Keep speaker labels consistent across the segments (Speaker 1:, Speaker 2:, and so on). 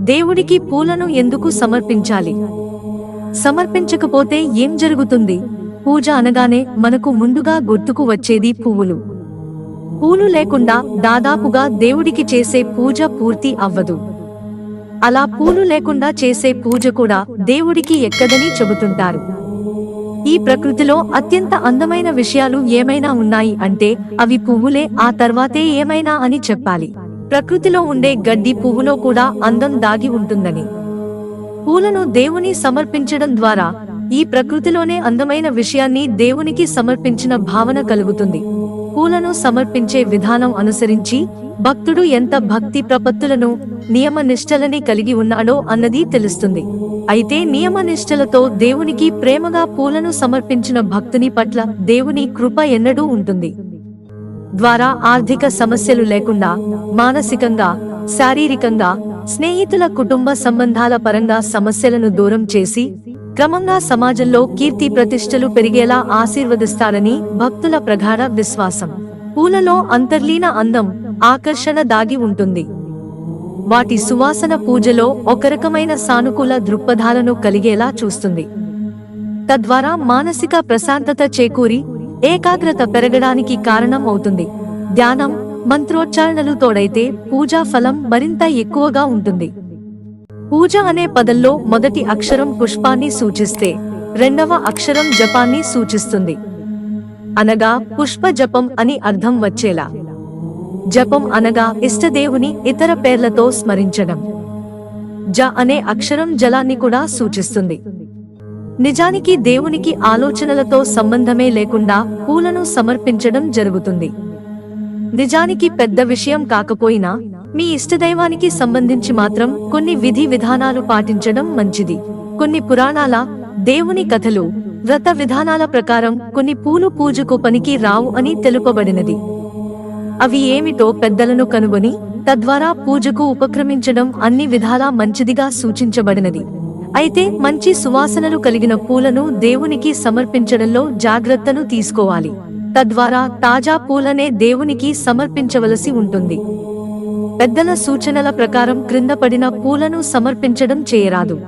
Speaker 1: దేవుడికి పూలను ఎందుకు సమర్పించాలి? సమర్పించకపోతే ఏం జరుగుతుంది? పూజ అనగానే మనకు ముందుగా గుర్తుకు వచ్చేది పువ్వులు. పూలు లేకుండా దాదాపుగా దేవుడికి చేసే పూజ పూర్తి అవ్వదు. అలా పూలు లేకుండా చేసే పూజ కూడా దేవుడికి ఎక్కదని చెబుతుంటారు. ఈ ప్రకృతిలో అత్యంత అందమైన విషయాలు ఏమైనా ఉన్నాయి అంటే అవి పువ్వులే ఆ తర్వాతే ఏమైనా అని చెప్పాలి. ప్రకృతిలో ఉండే గడ్డి పువ్వులో కూడా అందం దాగి ఉంటుందని. పూలను దేవుని సమర్పించడం ద్వారా ఈ ప్రకృతిలోనే అందమైన విషయాన్ని దేవునికి సమర్పించిన భావన కలుగుతుంది. పూలను సమర్పించే విధానం అనుసరించి భక్తుడు ఎంత భక్తి ప్రపత్తులను నియమ నిష్టలని కలిగి ఉన్నాడో అన్నది తెలుస్తుంది. అయితే నియమ నిష్టలతో దేవునికి ప్రేమగా పూలను సమర్పించిన భక్తుని పట్ల దేవుని కృప ఎన్నడూ ఉంటుంది. ద్వారా ఆర్థిక సమస్యలు లేకుండా మానసికంగా శారీరకంగా స్నేహితుల కుటుంబ సంబంధాల పరంగా సమస్యలను దూరం చేసి క్రమంగా సమాజంలో కీర్తి ప్రతిష్టలు పెరిగేలా ఆశీర్వదిస్తారని భక్తుల ప్రగాఢ విశ్వాసం. పూలలో అంతర్లీన అందం ఆకర్షణ దాగి ఉంటుంది. వాటి సువాసన పూజలో ఒక రకమైన సానుకూల దృక్పథాలను కలిగేలా చూస్తుంది. తద్వారా మానసిక ప్రశాంతత చేకూరి ఏకాగ్రత పెరగడానికి కారణం అవుతుంది. ధ్యానం మంత్రోచ్చారణలు తోడైతే పూజా ఫలం మరింత ఎక్కువగా ఉంటుంది. పూజ అనే పదంలో మొదటి అక్షరం పుష్పాన్ని సూచిస్తే రెండవ అక్షరం జపాన్ని సూచిస్తుంది. అనగా పుష్ప జపం అని అర్థం వచ్చేలా. జపం అనగా ఇష్టదేవుని ఇతర పేర్లతో స్మరించడం. జ అనే అక్షరం జలాన్ని కూడా సూచిస్తుంది. నిజానికి దేవునికి ఆలోచనలతో సంబంధమే లేకుండా పూలను సమర్పించడం జరుగుతుంది. నిజానికి పెద్ద విషయం కాకపోయినా మీ ఇష్టదైవానికి సంబంధించి మాత్రం కొన్ని విధి విధానాలు పాటించడం మంచిది. కొన్ని పురాణాల దేవుని కథలు వ్రత విధానాల ప్రకారం కొన్ని పూలు పూజకు పనికి రావు అని తెలుపబడినది. అవి ఏమిటో పెద్దలను కనుగొని తద్వారా పూజకు ఉపక్రమించడం అన్ని విధాలా మంచిదిగా సూచించబడినది. అయితే మంచి సువాసనలు కలిగిన పూలను దేవునికి సమర్పించడంలో జాగ్రత్తను తీసుకోవాలి. తద్వారా తాజా పూలనే దేవునికి సమర్పించవలసి ఉంటుంది. పెద్దల సూచనల ప్రకారం క్రింద పడిన పూలను సమర్పించడం చేయరాదు.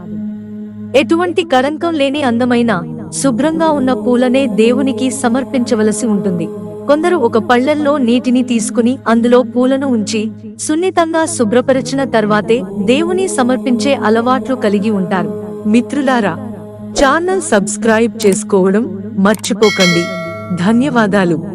Speaker 1: ఎటువంటి కళంకం లేని అందమైన శుభ్రంగా ఉన్న పూలనే దేవునికి సమర్పించవలసి ఉంటుంది. కొందరు ఒక పళ్ళల్లో నీటిని తీసుకుని అందులో పూలను ఉంచి సున్నితంగా శుభ్రపరిచిన తర్వాతే దేవుని సమర్పించే అలవాట్లు కలిగి ఉంటారు. మిత్రులారా ఛానల్ సబ్స్క్రైబ్ చేసుకోవడం మర్చిపోకండి. ధన్యవాదాలు.